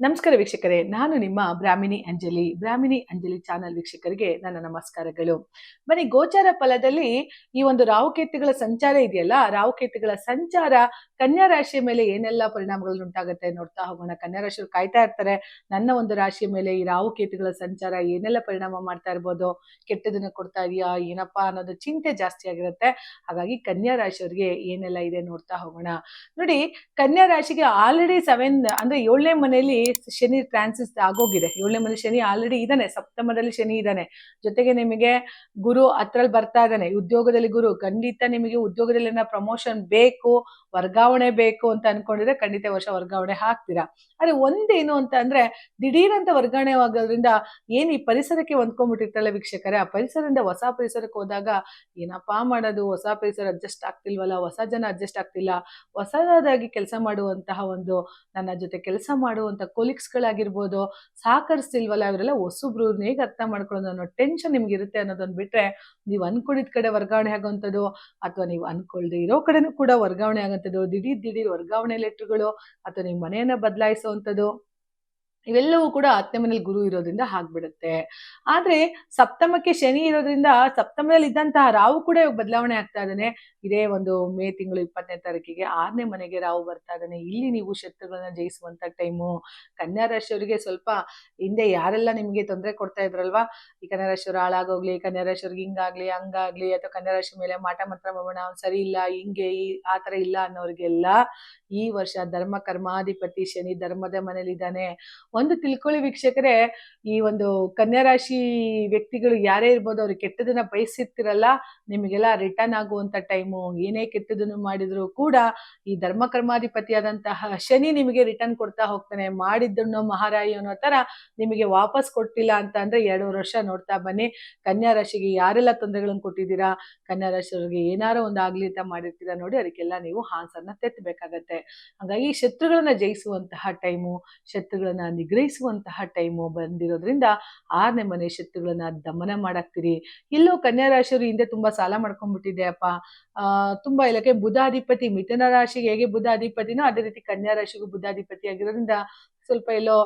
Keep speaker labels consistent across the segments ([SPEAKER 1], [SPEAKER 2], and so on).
[SPEAKER 1] ನಮಸ್ಕಾರ ವೀಕ್ಷಕರೇ, ನಾನು ನಿಮ್ಮ ಬ್ರಾಹ್ಮಿಣಿ ಅಂಜಲಿ. ಬ್ರಾಹ್ಮಿಣಿ ಅಂಜಲಿ ಚಾನಲ್ ವೀಕ್ಷಕರಿಗೆ ನನ್ನ ನಮಸ್ಕಾರಗಳು. ಬನ್ನಿ, ಗೋಚಾರ ಫಲದಲ್ಲಿ ಈ ಒಂದು ರಾಹುಕೇತುಗಳ ಸಂಚಾರ ಇದೆಯಲ್ಲ, ರಾಹುಕೇತುಗಳ ಸಂಚಾರ ಕನ್ಯಾ ರಾಶಿಯ ಮೇಲೆ ಏನೆಲ್ಲ ಪರಿಣಾಮಗಳು ಉಂಟಾಗುತ್ತೆ ನೋಡ್ತಾ ಹೋಗೋಣ. ಕನ್ಯಾ ರಾಶಿಯವರು ಕಾಯ್ತಾ ಇರ್ತಾರೆ, ನನ್ನ ಒಂದು ರಾಶಿಯ ಮೇಲೆ ಈ ರಾಹುಕೇತುಗಳ ಸಂಚಾರ ಏನೆಲ್ಲ ಪರಿಣಾಮ ಮಾಡ್ತಾ ಇರ್ಬೋದು, ಕೆಟ್ಟದನ್ನ ಕೊಡ್ತಾ ಇದೆಯಾ, ಏನಪ್ಪಾ ಅನ್ನೋದು ಚಿಂತೆ ಜಾಸ್ತಿ ಆಗಿರುತ್ತೆ. ಹಾಗಾಗಿ ಕನ್ಯಾ ರಾಶಿಯವರಿಗೆ ಏನೆಲ್ಲ ಇದೆ ನೋಡ್ತಾ ಹೋಗೋಣ. ನೋಡಿ, ಕನ್ಯಾ ರಾಶಿಗೆ ಆಲ್ರೆಡಿ ಸೆವೆನ್ ಅಂದ್ರೆ ಏಳನೇ ಮನೆಯಲ್ಲಿ ಶನಿ ಟ್ರಾನ್ಸಿಸ್ ಆಗೋಗಿದೆ. ಏಳನೇ ಮನೆ ಶನಿ ಆಲ್ರೆಡಿ ಇದ್ದಾನೆ. ಸಪ್ತಮದಲ್ಲಿ ಶನಿ ಇದ್ದಾನೆ. ಜೊತೆಗೆ ನಿಮಗೆ ಗುರು ಹತ್ರಲ್ಲಿ ಬರ್ತಾ ಇದ್ದಾನೆ. ಉದ್ಯೋಗದಲ್ಲಿ ಗುರು, ಖಂಡಿತ ನಿಮಗೆ ಉದ್ಯೋಗದಲ್ಲಿ ಪ್ರಮೋಷನ್ ಬೇಕು, ವರ್ಗಾವಣೆ ಬೇಕು ಅಂತ ಅನ್ಕೊಂಡಿದ್ರೆ ಖಂಡಿತ ವರ್ಷ ವರ್ಗಾವಣೆ ಹಾಕ್ತೀರಾ? ಆದ್ರೆ ಒಂದೇನು ಅಂತ ಅಂದ್ರೆ ದಿಢೀರಂತ ವರ್ಗಾವಣೆ ಆಗೋದ್ರಿಂದ ಏನ್ ಈ ಪರಿಸರಕ್ಕೆ ಹೊಂದ್ಕೊಂಡ್ಬಿಟ್ಟಿರ್ತಲ್ಲ ವೀಕ್ಷಕರೇ, ಆ ಪರಿಸರದಿಂದ ಹೊಸ ಪರಿಸರಕ್ಕೆ ಹೋದಾಗ ಏನಪ್ಪಾ ಮಾಡೋದು? ಹೊಸ ಪರಿಸರ ಅಡ್ಜಸ್ಟ್ ಆಗ್ತಿಲ್ವಲ್ಲ? ಹೊಸ ಜನ ಅಡ್ಜಸ್ಟ್ ಆಗ್ತಿಲ್ಲ? ಹೊಸದಾಗಿ ಕೆಲಸ ಮಾಡುವಂತಹ ಒಂದು ನನ್ನ ಜೊತೆ ಕೆಲಸ ಮಾಡುವಂತ ಕೊಲೀಗ್ಸ್ಗಳಾಗಿರ್ಬೋದು ಸಹಕರಿಸ್ತಿಲ್ವಲ್ಲ ಅವರೆಲ್ಲ ಹೊಸಬ್ರು ಹೇಗೆ ಅರ್ಥ ಮಾಡ್ಕೊಳ್ಳೋದು ಅನ್ನೋ ಟೆನ್ಷನ್ ನಿಮ್ಗೆ ಇರುತ್ತೆ ಅನ್ನೋದನ್ನ ಬಿಟ್ರೆ, ನೀವು ಅನ್ಕೊಂಡಿದ್ ಕಡೆ ವರ್ಗಾವಣೆ ಆಗೋವಂಥದ್ದು ಅಥವಾ ನೀವು ಅನ್ಕೊಳ್ದೆ ಇರೋ ಕಡೆನೂ ಕೂಡ ವರ್ಗಾವಣೆ ಆಗೋಂಥದ್ದು, ದಿಢೀರ್ ದಿಢೀರ್ ವರ್ಗಾವಣೆ ಲೆಟ್ರುಗಳು ಅಥವಾ ನಿಮ್ಮ ಮನೆಯನ್ನ ಬದಲಾಯಿಸುವಂಥದ್ದು ಇವೆಲ್ಲವೂ ಕೂಡ ಹತ್ತನೇ ಮನೇಲಿ ಗುರು ಇರೋದ್ರಿಂದ ಆಗ್ಬಿಡುತ್ತೆ. ಆದ್ರೆ ಸಪ್ತಮಕ್ಕೆ ಶನಿ ಇರೋದ್ರಿಂದ ಸಪ್ತಮದಲ್ಲಿ ಇದ್ದಂತಹ ರಾವು ಕೂಡ ಬದಲಾವಣೆ ಆಗ್ತಾ ಇದ್ದಾನೆ. ಇದೇ ಒಂದು ಮೇ ತಿಂಗಳು ಇಪ್ಪತ್ತನೇ ತಾರೀಕಿಗೆ ಆರನೇ ಮನೆಗೆ ರಾವು ಬರ್ತಾ ಇದ್ದಾನೆ. ಇಲ್ಲಿ ನೀವು ಶತ್ರುಗಳನ್ನ ಜಯಿಸುವಂತ ಟೈಮು ಕನ್ಯಾ ರಾಶಿಯವರಿಗೆ ಸ್ವಲ್ಪ ಹಿಂದೆ ಯಾರೆಲ್ಲ ನಿಮ್ಗೆ ತೊಂದರೆ ಕೊಡ್ತಾ ಇದ್ರಲ್ವಾ? ಈ ಕನ್ಯಾ ರಾಶಿಯವರು ಹಾಳಾಗೋಗ್ಲಿ, ಕನ್ಯಾ ರಾಶಿಯವ್ರಿಗೆ ಹಿಂಗಾಗ್ಲಿ, ಹಂಗಾಗ್ಲಿ, ಅಥವಾ ಕನ್ಯಾ ರಾಶಿ ಮೇಲೆ ಮಾಟ ಮಂತ್ರ ಮಾಡೋಣ ಸರಿ ಇಲ್ಲ, ಹಿಂಗೆ ಈ, ಆ ಥರ ಇಲ್ಲ ಅನ್ನೋರಿಗೆಲ್ಲ ಈ ವರ್ಷ ಧರ್ಮ, ಕರ್ಮಾಧಿಪತಿ ಶನಿ ಧರ್ಮದ ಮನೇಲಿದ್ದಾನೆ. ಒಂದು ತಿಳ್ಕೊಳ್ಳಿ ವೀಕ್ಷಕರೇ, ಈ ಒಂದು ಕನ್ಯಾ ರಾಶಿ ವ್ಯಕ್ತಿಗಳು ಯಾರೇ ಇರ್ಬೋದು ಅವ್ರಿಗೆ ಕೆಟ್ಟದನ್ನ ಬಯಸಿರ್ತಿರಲ್ಲ, ನಿಮಗೆಲ್ಲ ರಿಟರ್ನ್ ಆಗುವಂತ ಟೈಮು ಏನೇ ಕೆಟ್ಟದನ್ನು ಮಾಡಿದ್ರು ಕೂಡ ಈ ಧರ್ಮ ಕರ್ಮಾಧಿಪತಿಯಾದಂತಹ ಶನಿ ನಿಮಗೆ ರಿಟರ್ನ್ ಕೊಡ್ತಾ ಹೋಗ್ತಾನೆ. ಮಾಡಿದ್ದನ್ನು ಮಹಾರಾಯಿ ಅನ್ನೋ ತರ ನಿಮಗೆ ವಾಪಸ್ ಕೊಟ್ಟಿಲ್ಲ ಅಂತ ಅಂದ್ರೆ ಎರಡೂವರೆ ವರ್ಷ ನೋಡ್ತಾ ಬನ್ನಿ. ಕನ್ಯಾ ರಾಶಿಗೆ ಯಾರೆಲ್ಲ ತೊಂದರೆಗಳನ್ನು ಕೊಟ್ಟಿದ್ದೀರಾ, ಕನ್ಯಾ ರಾಶಿಯವರಿಗೆ ಏನಾರೋ ಒಂದು ಅಂತ ಮಾಡಿರ್ತೀರಾ ನೋಡಿ, ಅದಕ್ಕೆಲ್ಲ ನೀವು ಹಾನ್ಸರ್ನ ತೆತ್ತಬೇಕಾಗತ್ತೆ ಹಾಗಾಗಿ ಶತ್ರುಗಳನ್ನ ಜಯಿಸುವಂತಹ ಟೈಮು ಶತ್ರುಗಳನ್ನ ನಿಗ್ರಹಿಸುವಂತಹ ಟೈಮು ಬಂದಿರೋದ್ರಿಂದ ಆರನೇ ಮನೆ ಶತ್ರುಗಳನ್ನ ದಮನ ಮಾಡಾಕ್ತಿರಿ. ಇಲ್ಲೋ ಕನ್ಯಾ ರಾಶಿಯವರು ಹಿಂದೆ ತುಂಬಾ ಸಾಲ ಮಾಡ್ಕೊಂಡ್ಬಿಟ್ಟಿದೆ ಅಪ್ಪ. ಆ, ತುಂಬಾ ಇಲ್ಲಕ್ಕೆ ಬುಧಾಧಿಪತಿ, ಮಿಥುನ ರಾಶಿಗೆ ಹೇಗೆ ಬುಧಾಧಿಪತಿನೋ ಅದೇ ರೀತಿ ಕನ್ಯಾ ರಾಶಿಗೂ ಬುಧಾಧಿಪತಿ ಆಗಿರೋದ್ರಿಂದ ಸ್ವಲ್ಪ ಎಲ್ಲೋ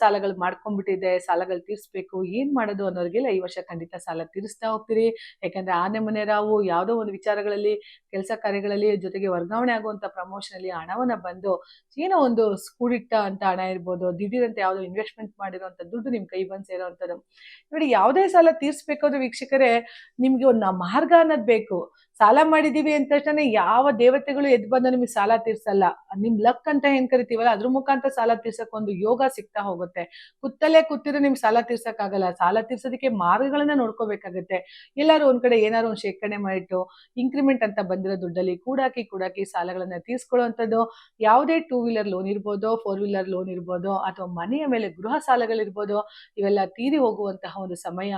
[SPEAKER 1] ಸಾಲಗಳು ಮಾಡ್ಕೊಂಡ್ಬಿಟ್ಟಿದೆ, ಸಾಲಗಳು ತೀರಿಸ್ಬೇಕು, ಏನ್ ಮಾಡೋದು ಅನ್ನೋರಿಗೆಲ್ಲ ಈ ವರ್ಷ ಖಂಡಿತ ಸಾಲ ತೀರಿಸ್ತಾ ಹೋಗ್ತೀರಿ. ಯಾಕಂದ್ರೆ ಆನೆ, ಮನೆ, ರಾವು ಯಾವುದೋ ಒಂದು ವಿಚಾರಗಳಲ್ಲಿ, ಕೆಲಸ ಕಾರ್ಯಗಳಲ್ಲಿ ಜೊತೆಗೆ ವರ್ಗಾವಣೆ ಆಗುವಂತ ಪ್ರಮೋಷನ್ ಅಲ್ಲಿ ಹಣವನ್ನ ಬಂದು ಏನೋ ಒಂದು ಕೂಡಿಟ್ಟ ಅಂತ ಹಣ ಇರ್ಬೋದು, ದಿಢೀರಂತ ಯಾವುದೋ ಇನ್ವೆಸ್ಟ್ಮೆಂಟ್ ಮಾಡಿರೋಂಥ ದುಡ್ಡು ನಿಮ್ ಕೈ ಬಂದು ಸೇರೋವಂಥದ್ದು ನೋಡಿ, ಯಾವುದೇ ಸಾಲ ತೀರಿಸ್ಬೇಕಾದ್ರೂ ವೀಕ್ಷಕರೇ, ನಿಮ್ಗೆ ಒಂದು ಮಾರ್ಗ ಅನ್ನೋದು ಬೇಕು. ಸಾಲ ಮಾಡಿದೀವಿ ಅಂತ ತಕ್ಷಣ ಯಾವ ದೇವತೆಗಳು ಎದ್ದು ಬಂದ ನಿಮಗೆ ಸಾಲ ತೀರ್ಸಲ್ಲ. ನಿಮ್ ಲಕ್ ಅಂತ ಏನ್ ಕರಿತೀವಲ್ಲ, ಅದ್ರ ಮುಖಾಂತರ ಸಾಲ ತೀರ್ಸಕ್ ಒಂದು ಯೋಗ ಸಿಗ್ತಾ ಹೋಗುತ್ತೆ. ಕುತ್ತಲೇ ಕೂತಿರೋ ನಿಮ್ಗೆ ಸಾಲ ತೀರ್ಸಕ್ ಆಗಲ್ಲ. ಸಾಲ ತೀರ್ಸೋದಕ್ಕೆ ಮಾರ್ಗಗಳನ್ನ ನೋಡ್ಕೋಬೇಕಾಗತ್ತೆ. ಎಲ್ಲಾರು ಒಂದ್ ಕಡೆ ಏನಾದ್ರು ಒಂದ್ ಶೇಖರಣೆ ಮಾಡಿಟ್ಟು ಇನ್ಕ್ರಿಮೆಂಟ್ ಅಂತ ಬಂದಿರೋ ದುಡ್ಡಲ್ಲಿ ಕೂಡಾಕಿ ಕೂಡಾಕಿ ಸಾಲಗಳನ್ನ ತೀರ್ಸ್ಕೊಳ್ಳುವಂಥದ್ದು. ಯಾವುದೇ ಟೂ ವೀಲರ್ ಲೋನ್ ಇರ್ಬೋದು ಫೋರ್ ವೀಲರ್ ಲೋನ್ ಇರ್ಬೋದು, ಅಥವಾ ಮನೆಯ ಮೇಲೆ ಗೃಹ ಸಾಲಗಳಿರ್ಬೋದು, ಇವೆಲ್ಲ ತೀರಿ ಹೋಗುವಂತಹ ಒಂದು ಸಮಯ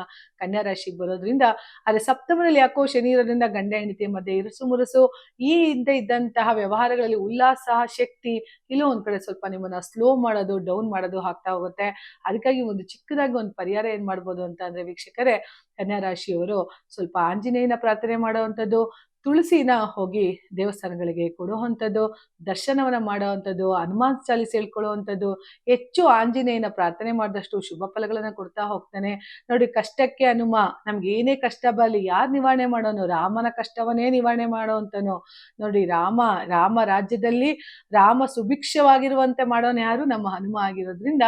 [SPEAKER 1] ಕನ್ಯಾ ರಾಶಿಗೆ ಬರೋದ್ರಿಂದ ಅದೇ ಸಪ್ತಮದಲ್ಲಿ ಯಾಕೋ ಶನಿ ಇರೋದ್ರಿಂದ ಗಂಡ ಹೆಂಡತಿ ಮಧ್ಯೆ ಇರುಸು ಮುರುಸು, ಈ ಹಿಂದೆ ಇದ್ದಂತಹ ವ್ಯವಹಾರಗಳಲ್ಲಿ ಉಲ್ಲಾಸ, ಶಕ್ತಿ, ಇಲ್ಲೋ ಒಂದ್ ಕಡೆ ಸ್ವಲ್ಪ ನಿಮ್ಮನ್ನ ಸ್ಲೋ ಮಾಡೋದು ಡೌನ್ ಮಾಡೋದು ಆಗ್ತಾ ಹೋಗುತ್ತೆ. ಅದಕ್ಕಾಗಿ ಒಂದು ಚಿಕ್ಕದಾಗಿ ಒಂದು ಪರಿಹಾರ ಏನ್ ಮಾಡ್ಬೋದು ಅಂತ ಅಂದ್ರೆ ವೀಕ್ಷಕರೇ ಕನ್ಯಾ ರಾಶಿಯವರು ಸ್ವಲ್ಪ ಆಂಜನೇಯನ ಪ್ರಾರ್ಥನೆ ಮಾಡುವಂಥದ್ದು ತುಳಸಿನ ಹೋಗಿ ದೇವಸ್ಥಾನಗಳಿಗೆ ಕೊಡುವಂಥದ್ದು, ದರ್ಶನವನ್ನ ಮಾಡುವಂಥದ್ದು, ಹನುಮಾನ್ ಚಾಲಿಸ್ ಹೇಳ್ಕೊಳ್ಳುವಂಥದ್ದು, ಹೆಚ್ಚು ಆಂಜನೇಯನ ಪ್ರಾರ್ಥನೆ ಮಾಡಿದಷ್ಟು ಶುಭ ಫಲಗಳನ್ನು ಕೊಡ್ತಾ ಹೋಗ್ತಾನೆ. ನೋಡಿ, ಕಷ್ಟಕ್ಕೆ ಹನುಮ, ನಮ್ಗೆ ಏನೇ ಕಷ್ಟ ಬರಲಿ, ಯಾರು ನಿವಾರಣೆ ಮಾಡೋನು? ರಾಮನ ಕಷ್ಟವನ್ನೇ ನಿವಾರಣೆ ಮಾಡೋವಂಥನು ನೋಡಿ, ರಾಮ ರಾಮ ರಾಜ್ಯದಲ್ಲಿ ರಾಮ ಸುಭಿಕ್ಷವಾಗಿರುವಂತೆ ಮಾಡೋನು ಯಾರು? ನಮ್ಮ ಹನುಮ ಆಗಿರೋದ್ರಿಂದ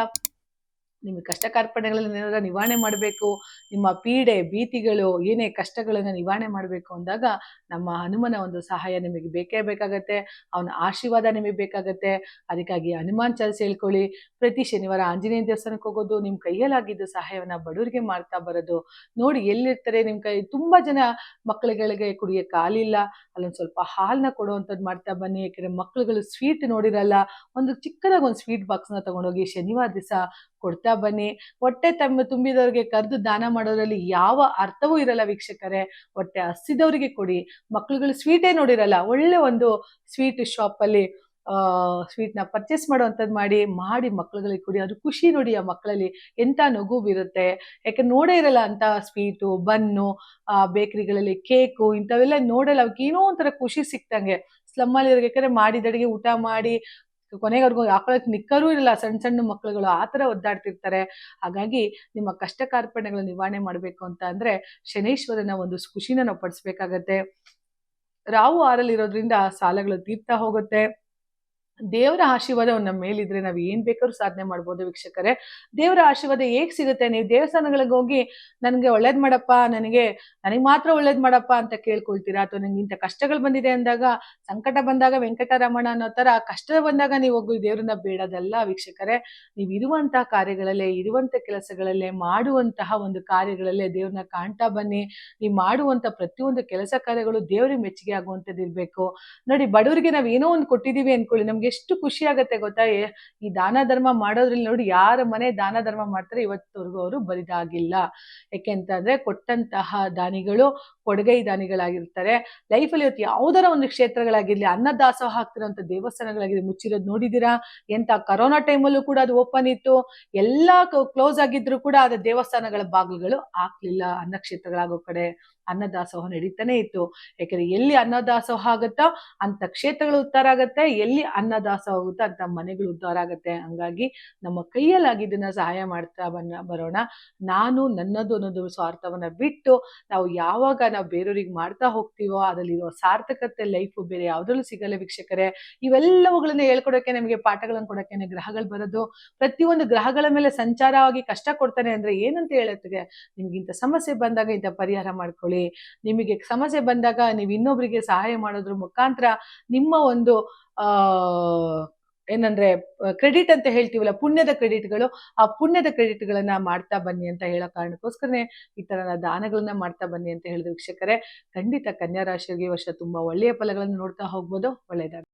[SPEAKER 1] ನಿಮಗೆ ಕಷ್ಟ ಕಾರ್ಪಣ್ಯಗಳನ್ನು ಏನಾರ ನಿವಾರಣೆ ಮಾಡಬೇಕು, ನಿಮ್ಮ ಪೀಡೆ, ಭೀತಿಗಳು, ಏನೇ ಕಷ್ಟಗಳನ್ನ ನಿವಾರಣೆ ಮಾಡಬೇಕು ಅಂದಾಗ ನಮ್ಮ ಹನುಮನ ಒಂದು ಸಹಾಯ ನಿಮಗೆ ಬೇಕೇ ಬೇಕಾಗತ್ತೆ. ಅವನ ಆಶೀರ್ವಾದ ನಿಮಗೆ ಬೇಕಾಗತ್ತೆ. ಅದಕ್ಕಾಗಿ ಹನುಮಾನ್ ಚಾಲಿಸ್ ಹೇಳ್ಕೊಳ್ಳಿ. ಪ್ರತಿ ಶನಿವಾರ ಆಂಜನೇಯ ದೇವಸ್ಥಾನಕ್ಕೆ ಹೋಗೋದು ನಿಮ್ಮ ಕೈಯಲ್ಲಾಗಿದ್ದು ಸಹಾಯವನ್ನ ಬಡವರಿಗೆ ಮಾಡ್ತಾ ಬರೋದು. ನೋಡಿ ಎಲ್ಲಿರ್ತಾರೆ ನಿಮ್ಮ ಕೈ, ತುಂಬಾ ಜನ ಮಕ್ಕಳುಗಳಿಗೆ ಕುಡಿಯೋಕೆ ಹಾಲಿಲ್ಲ ಅಲ್ಲೊಂದು ಸ್ವಲ್ಪ ಹಾಲನ್ನ ಕೊಡುವಂಥದ್ದು ಮಾಡ್ತಾ ಬನ್ನಿ. ಯಾಕಂದ್ರೆ ಮಕ್ಕಳುಗಳು ಸ್ವೀಟ್ ನೋಡಿರಲ್ಲ, ಒಂದು ಚಿಕ್ಕದಾಗಿ ಒಂದು ಸ್ವೀಟ್ ಬಾಕ್ಸ್ನ ತಗೊಂಡೋಗಿ ಶನಿವಾರ ದಿವಸ ಕೊಡ್ತಾ ಬನ್ನಿ. ಹೊಟ್ಟೆ ತಮ್ಮ ತುಂಬಿದವ್ರಿಗೆ ಕರೆದು ದಾನ ಮಾಡೋದ್ರಲ್ಲಿ ಯಾವ ಅರ್ಥವೂ ಇರಲ್ಲ ವೀಕ್ಷಕರೇ. ಹೊಟ್ಟೆ ಹಸಿದವರಿಗೆ ಕೊಡಿ. ಮಕ್ಳುಗಳು ಸ್ವೀಟೇ ನೋಡಿರಲ್ಲ. ಒಳ್ಳೆ ಒಂದು ಸ್ವೀಟ್ ಶಾಪಲ್ಲಿ ಸ್ವೀಟ್ನ ಪರ್ಚೇಸ್ ಮಾಡುವಂಥದ್ದು ಮಾಡಿ ಮಾಡಿ ಮಕ್ಳುಗಳಿಗೆ ಕೊಡಿ. ಅದು ಖುಷಿ ನೋಡಿ ಆ ಮಕ್ಕಳಲ್ಲಿ ಎಂಥ ನಗು ಬೀರುತ್ತೆ. ಯಾಕೆ ನೋಡೇ ಇರಲ್ಲ ಅಂತ ಸ್ವೀಟು ಬನ್ನು ಬೇಕರಿಗಳಲ್ಲಿ ಕೇಕು ಇಂಥವೆಲ್ಲ ನೋಡಲ್ಲ. ಅವಕ್ಕೆ ಏನೋ ಒಂಥರ ಖುಷಿ ಸಿಕ್ತಂಗೆ. ಸ್ಲಮ್ಮಲ್ಲಿ ಇರ್ಬೇಕಾದ್ರೆ ಮಾಡಿದ ಅಡುಗೆ ಊಟ ಮಾಡಿ ಕೊನೆವರೆಗೂ ಹಾಕೊಳಕ್ ನಿಕ್ಕರೂ ಇರಲ್ಲ ಸಣ್ಣ ಸಣ್ಣ ಮಕ್ಕಳುಗಳು ಆ ಥರ ಒದ್ದಾಡ್ತಿರ್ತಾರೆ. ಹಾಗಾಗಿ ನಿಮ್ಮ ಕಷ್ಟ ಕಾರ್ಪಣ್ಯಗಳು ನಿವಾರಣೆ ಮಾಡಬೇಕು ಅಂತ ಅಂದರೆ ಶನೈಶ್ವರನ ಒಂದು ಖುಷಿನ ನಾವು ಪಡಿಸ್ಬೇಕಾಗತ್ತೆ. ರಾವು ಆರಲ್ಲಿರೋದ್ರಿಂದ ಸಾಲಗಳು ತೀರ್ತಾ ಹೋಗುತ್ತೆ. ದೇವರ ಆಶೀರ್ವಾದ ನಮ್ಮ ಮೇಲಿದ್ರೆ ನಾವು ಏನ್ ಬೇಕಾದ್ರೂ ಸಾಧನೆ ಮಾಡ್ಬೋದು ವೀಕ್ಷಕರೇ. ದೇವರ ಆಶೀರ್ವಾದ ಹೇಗ್ ಸಿಗುತ್ತೆ ನೀವು ದೇವಸ್ಥಾನಗಳಿಗೆ ಹೋಗಿ ನನಗೆ ಒಳ್ಳೇದ್ ಮಾಡಪ್ಪ, ನನಗೆ, ನನಗ್ ಮಾತ್ರ ಒಳ್ಳೇದ್ ಮಾಡಪ್ಪ ಅಂತ ಕೇಳ್ಕೊಳ್ತೀರಾ? ಅಥವಾ ನಂಗೆ ಇಂಥ ಕಷ್ಟಗಳು ಬಂದಿದೆ ಅಂದಾಗ, ಸಂಕಟ ಬಂದಾಗ ವೆಂಕಟರಮಣ ಅನ್ನೋ ತರ ಕಷ್ಟ ಬಂದಾಗ ನೀವು ಹೋಗಿ ದೇವ್ರನ್ನ ಬೇಡದಲ್ಲ ವೀಕ್ಷಕರೇ. ನೀವು ಇರುವಂತಹ ಕಾರ್ಯಗಳಲ್ಲೇ ಇರುವಂತ ಕೆಲಸಗಳಲ್ಲೇ, ಮಾಡುವಂತಹ ಒಂದು ಕಾರ್ಯಗಳಲ್ಲೇ ದೇವ್ರನ್ನ ಕಾಣ್ತಾ ಬನ್ನಿ. ನೀವು ಮಾಡುವಂತ ಪ್ರತಿಯೊಂದು ಕೆಲಸ ಕಾರ್ಯಗಳು ದೇವ್ರಿಗೆ ಮೆಚ್ಚುಗೆ ಆಗುವಂಥದ್ದು ಇರ್ಬೇಕು. ನೋಡಿ, ಬಡವರಿಗೆ ನಾವ್ ಏನೋ ಒಂದು ಕೊಟ್ಟಿದೀವಿ ಅನ್ಕೊಳ್ಳಿ. ನಮ್ಗೆ ಎಷ್ಟು ಖುಷಿ ಆಗತ್ತೆ ಗೊತ್ತಾ? ಈ ದಾನ ಧರ್ಮ ಮಾಡೋದ್ರಲ್ಲಿ ನೋಡಿ ಯಾರ ಮನೆ ದಾನ ಧರ್ಮ ಮಾಡ್ತಾರೆ ಇವತ್ತವರೆಗೂ ಅವರು ಬರಿದಾಗಿಲ್ಲ. ಯಾಕೆ ಅಂತಂದ್ರೆ ಕೊಟ್ಟಂತಹ ದಾನಿಗಳು ಕೊಡುಗೈ ದಾನಿಗಳಾಗಿರ್ತಾರೆ. ಲೈಫಲ್ಲಿ ಇವತ್ತು ಯಾವ್ದಾರ ಒಂದು ಕ್ಷೇತ್ರಗಳಾಗಿರ್ಲಿ ಅನ್ನದಾಸೋಹ ಆಗ್ತಿರೋಂಥ ದೇವಸ್ಥಾನಗಳಾಗಿರ್ಲಿ ಮುಚ್ಚಿರೋದು ನೋಡಿದಿರಾ ಎಂತ ಕರೋನಾ ಟೈಮಲ್ಲೂ ಕೂಡ ಅದು ಓಪನ್ ಇತ್ತು. ಎಲ್ಲಾ ಕ್ಲೋಸ್ ಆಗಿದ್ರು ಕೂಡ ಅದು ದೇವಸ್ಥಾನಗಳ ಬಾಗಿಲುಗಳು ಹಾಕ್ಲಿಲ್ಲ ಅನ್ನಕ್ಷೇತ್ರಗಳಾಗೋ ಕಡೆ. ಅನ್ನದಾಸೋಹ ನಡೀತಾನೆ ಇತ್ತು. ಯಾಕಂದ್ರೆ ಎಲ್ಲಿ ಅನ್ನದಾಸೋಹ ಆಗುತ್ತೋ ಅಂತ ಕ್ಷೇತ್ರಗಳು ಉತ್ತರ ಆಗತ್ತೆ, ಎಲ್ಲಿ ಅನ್ನದಾಸೋಹ ಆಗುತ್ತೋ ಅಂತ ಮನೆಗಳು ಉದ್ಧಾರ ಆಗುತ್ತೆ. ಹಂಗಾಗಿ ನಮ್ಮ ಕೈಯಲ್ಲಾಗಿದ್ದನ್ನ ಸಹಾಯ ಮಾಡ್ತಾ ಬನ್ನ, ಬರೋಣ. ನಾನು ನನ್ನದು ಅನ್ನೋದು ಸ್ವಾರ್ಥವನ್ನ ಬಿಟ್ಟು ನಾವು ಯಾವಾಗ ನಾವು ಬೇರೆಯವ್ರಿಗೆ ಮಾಡ್ತಾ ಹೋಗ್ತೀವೋ ಅದರಲ್ಲಿರೋ ಸಾರ್ಥಕತೆ ಲೈಫು ಬೇರೆ ಯಾವ್ದ್ರಲ್ಲೂ ಸಿಗಲ್ಲ ವೀಕ್ಷಕರೇ. ಇವೆಲ್ಲವುಗಳನ್ನ ಹೇಳ್ಕೊಡೋಕೆ ನಮಗೆ ಪಾಠಗಳನ್ನು ಕೊಡೋಕೆ ಗ್ರಹಗಳು ಬರೋದು. ಪ್ರತಿಯೊಂದು ಗ್ರಹಗಳ ಮೇಲೆ ಸಂಚಾರವಾಗಿ ಕಷ್ಟ ಕೊಡ್ತಾನೆ ಅಂದ್ರೆ ಏನಂತ ಹೇಳುತ್ತೆ ನಿಮ್ಗೆ ಇಂಥ ಸಮಸ್ಯೆ ಬಂದಾಗ ಇಂಥ ಪರಿಹಾರ ಮಾಡ್ಕೊಳ್ಳಿ. ನಿಮಗೆ ಸಮಸ್ಯೆ ಬಂದಾಗ ನೀವು ಇನ್ನೊಬ್ರಿಗೆ ಸಹಾಯ ಮಾಡೋದ್ರ ಮುಖಾಂತರ ನಿಮ್ಮ ಒಂದು ಏನಂದ್ರೆ ಕ್ರೆಡಿಟ್ ಅಂತ ಹೇಳ್ತೀವಲ್ಲ, ಪುಣ್ಯದ ಕ್ರೆಡಿಟ್ಗಳು ಆ ಪುಣ್ಯದ ಕ್ರೆಡಿಟ್ಗಳನ್ನ ಮಾಡ್ತಾ ಬನ್ನಿ ಅಂತ ಹೇಳೋ ಕಾರಣಕ್ಕೋಸ್ಕರನೇ ಈ ತರ ದಾನಗಳನ್ನ ಮಾಡ್ತಾ ಬನ್ನಿ ಅಂತ ಹೇಳಿದ ವೀಕ್ಷಕರೇ. ಖಂಡಿತ ಕನ್ಯಾ ರಾಶಿಯವರಿಗೆ ವರ್ಷ ತುಂಬಾ ಒಳ್ಳೆಯ ಫಲಗಳನ್ನು ನೋಡ್ತಾ ಹೋಗ್ಬೋದು. ಒಳ್ಳೆಯದಾಗ